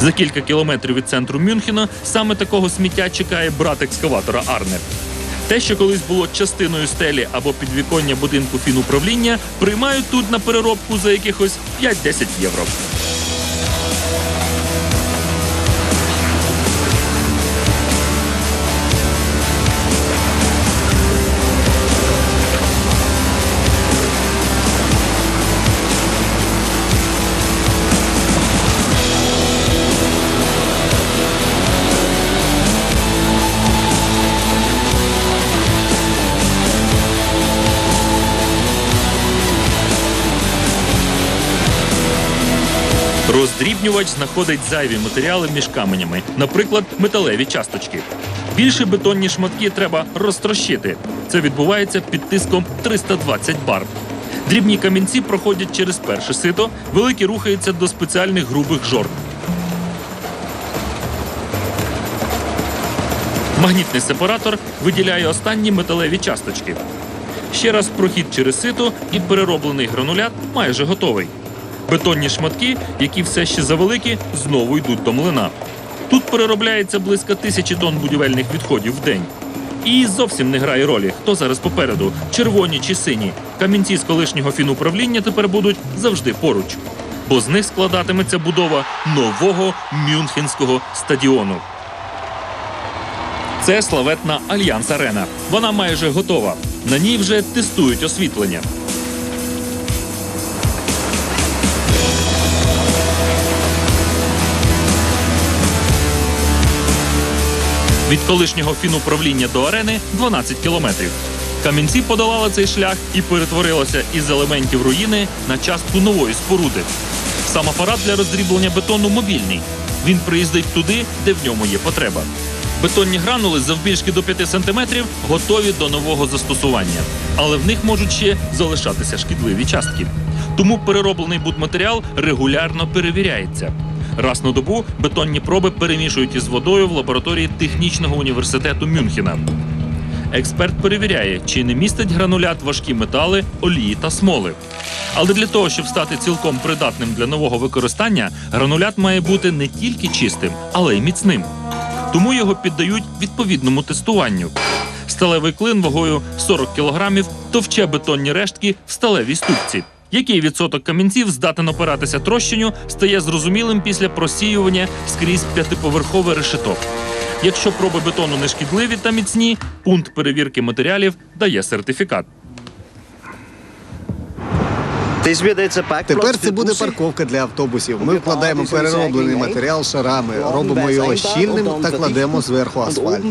За кілька кілометрів від центру Мюнхена саме такого сміття чекає брат екскаватора Арнер. Те, що колись було частиною стелі або підвіконня будинку фінуправління, приймають тут на переробку за якихось 5-10 євро. Роздрібнювач знаходить зайві матеріали між каменями, наприклад, металеві часточки. Більше бетонні шматки треба розтрощити. Це відбувається під тиском 320 бар. Дрібні камінці проходять через перше сито, великі рухаються до спеціальних грубих жорн. Магнітний сепаратор виділяє останні металеві часточки. Ще раз прохід через сито і перероблений гранулят майже готовий. Бетонні шматки, які все ще завеликі, знову йдуть до млина. Тут переробляється близько тисячі тонн будівельних відходів в день. І зовсім не грає ролі, хто зараз попереду, червоні чи сині. Камінці з колишнього фінуправління тепер будуть завжди поруч. Бо з них складатиметься будова нового Мюнхенського стадіону. Це славетна Альянс Арена. Вона майже готова. На ній вже тестують освітлення. Від колишнього фінуправління до арени 12 кілометрів. Камінці подолали цей шлях і перетворилося із елементів руїни на частку нової споруди. Сам апарат для роздріблення бетону мобільний. Він приїздить туди, де в ньому є потреба. Бетонні гранули завбільшки до 5 сантиметрів готові до нового застосування, але в них можуть ще залишатися шкідливі частки. Тому перероблений будматеріал регулярно перевіряється. Раз на добу бетонні проби перемішують із водою в лабораторії технічного університету Мюнхена. Експерт перевіряє, чи не містить гранулят важкі метали, олії та смоли. Але для того, щоб стати цілком придатним для нового використання, гранулят має бути не тільки чистим, але й міцним. Тому його піддають відповідному тестуванню. Сталевий клин вагою 40 кг товче бетонні рештки в сталевій ступці. Який відсоток камінців здатен опиратися трощенню, стає зрозумілим після просіювання скрізь п'ятиповерхове решето. Якщо проби бетону не шкідливі та міцні, пункт перевірки матеріалів дає сертифікат. Тепер це буде парковка для автобусів. Ми вкладаємо перероблений матеріал шарами, робимо його щільним та кладемо зверху асфальт.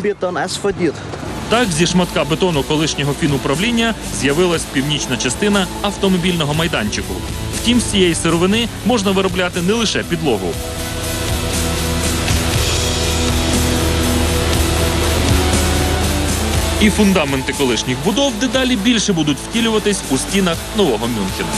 Так, зі шматка бетону колишнього фінуправління з'явилась північна частина автомобільного майданчику. Втім, з цієї сировини можна виробляти не лише підлогу. І фундаменти колишніх будов дедалі більше будуть втілюватись у стінах нового Мюнхена.